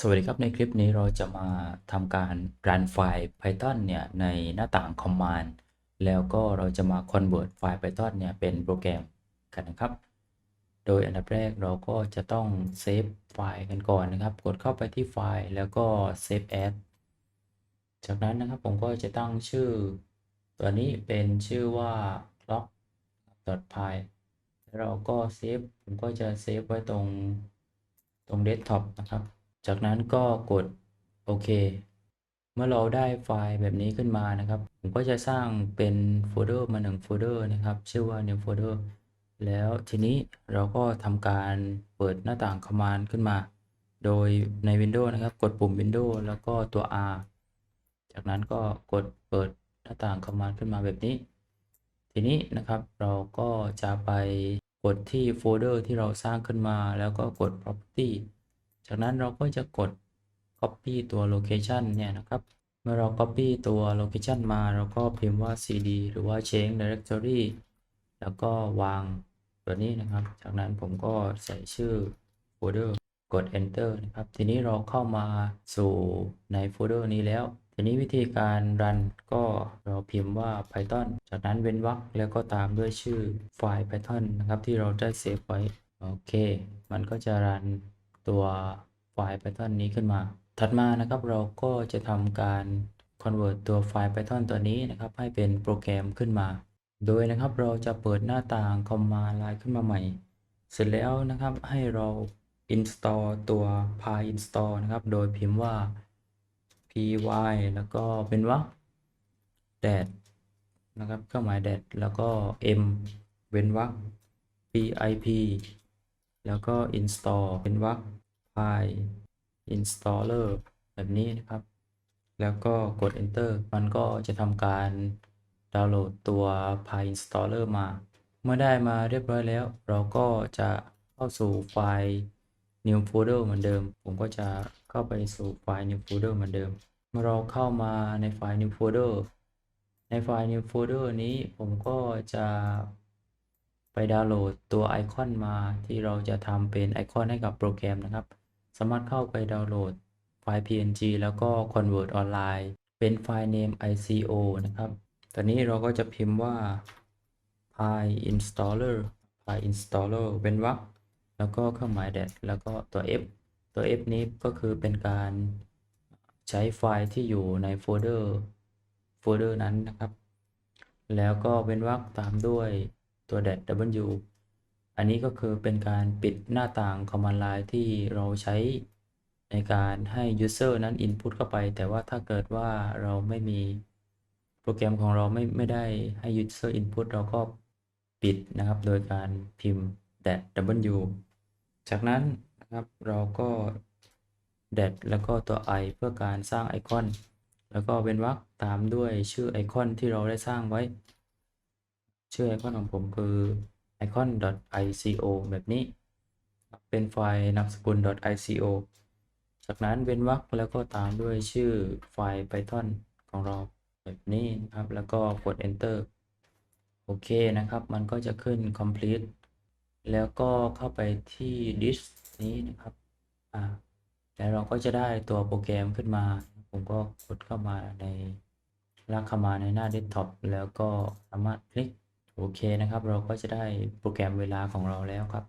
สวัสดีครับในคลิปนี้เราจะมาทำการ run ไฟล์ Python เนี่ยในหน้าต่าง command แล้วก็เราจะมา convert ไฟล์ Python เนี่ยเป็นโปรแกรมกันนะครับ โดยอันดับแรกเราก็จะต้องเซฟไฟล์กันก่อนนะครับ กดเข้าไปที่ไฟล์แล้วก็ save as จากนั้นนะครับผมก็จะตั้งชื่อ ตัวนี้เป็นชื่อว่า log.py แล้วเราก็เซฟผมก็จะเซฟไว้ตรงตรงเดสก์ท็อปนะครับ จากนั้นก็กดโอเค เมื่อเราได้ไฟล์แบบนี้ขึ้นมานะครับ ผมก็จะสร้างเป็นโฟลเดอร์มาหนึ่งโฟลเดอร์นะครับ ชื่อว่า new folder แล้วทีนี้เราก็ทำการเปิดหน้าต่าง command ขึ้นมา โดยใน Windows นะครับ กดปุ่ม Windows แล้วก็ตัว R จากนั้นก็กดเปิดหน้าต่าง command ขึ้นมาแบบนี้ ทีนี้นะครับเราก็จะไปกดที่โฟลเดอร์ที่เราสร้างขึ้นมาแล้วก็กด property จากนั้นเราก็จะกด copy ตัว location เนี่ยนะครับ เมื่อเรา copy ตัว location มาเราก็พิมพ์ว่า cd หรือว่า change directory แล้วก็วางตัวนี้นะครับ จากนั้นผมก็ใส่ชื่อโฟลเดอร์กด enter นะครับ ทีนี้เราเข้ามาสู่ในโฟลเดอร์นี้แล้ว ทีนี้วิธีการ run ก็เราพิมพ์ว่า python จากนั้นเว้นวรรคแล้วก็ตามด้วยชื่อไฟล์ python นะครับที่เราได้เซฟไว้ โอเค มันก็จะ run ตัวไฟล์ python นี้ขึ้นมา ถัดมานะครับเราก็จะทำการ convert ตัวไฟล์ python ตัวนี้นะครับ ให้เป็นโปรแกรมขึ้นมา โดยนะครับเราจะเปิดหน้าต่าง command line ขึ้นมาใหม่ เสร็จแล้วนะครับให้เรา install ตัว py install นะครับ โดยพิมพ์ว่า py แล้วก็เป็นวรรค dash นะครับเครื่องหมาย dash แล้วก็ m เว้นวรรค pip แล้วก็ install เป็นวรรค py installer แบบนี้นะครับ แล้วก็กด enter มันก็จะทำการดาวน์โหลดตัว py installer มา เมื่อได้มาเรียบร้อยแล้ว เราก็จะเข้าสู่ไฟล์ new folder เหมือนเดิม ผมก็จะเข้าไปสู่ไฟล์ new folder เหมือนเดิม เมื่อเราเข้ามาในไฟล์ new folder ในไฟล์ new folder นี้ผมก็จะ ดาวน์โหลดตัวไอคอนมาที่เราจะทำเป็นไอคอนให้กับโปรแกรมนะครับ สามารถเข้าไปดาวน์โหลดไฟล์ png แล้วก็ convert ออนไลน์เป็นไฟล์ name ico นะครับ ตอนนี้เราก็จะพิมพ์ว่า py installer py installer เป็นวรรคแล้วก็เครื่องหมาย dash แล้วก็ตัว f ตัว f นี้ก็คือเป็นการใช้ไฟล์ที่อยู่ในโฟลเดอร์โฟลเดอร์นั้นนะครับ แล้วก็เป็นวรรคตามด้วย ตัว dash w อันนี้ก็คือเป็นการปิดหน้าต่าง command line ที่เราใช้ในการให้ user นั้น input เข้าไป แต่ว่าถ้าเกิดว่าเราไม่มีโปรแกรมของเราไม่ไม่ได้ให้ user input เราก็ปิดนะครับ โดยการพิมพ์ dash w จากนั้นนะครับเราก็ dash แล้วก็ตัว i เพื่อการสร้างไอคอน แล้วก็เป็นวรรคตามด้วยชื่อไอคอนที่เราได้สร้างไว้ ชื่อไอคอนของผมคือ icon.ico แบบนี้ เป็นไฟล์นามสกุล .ico จากนั้นเว้นวรรคแล้วก็ตามด้วยชื่อไฟล์ Python ของเราแบบนี้นะครับ แล้วก็กด enter โอเคนะครับ มันก็จะขึ้น complete แล้วก็เข้าไปที่ disk นี้นะครับอ่าแล้วเราก็จะได้ตัวโปรแกรมขึ้นมา ผมก็กดเข้ามาในลากเข้ามาในหน้า desktop แล้วก็สามารถคลิก โอเคนะครับ เราก็จะได้โปรแกรมเวลาของเราแล้วครับ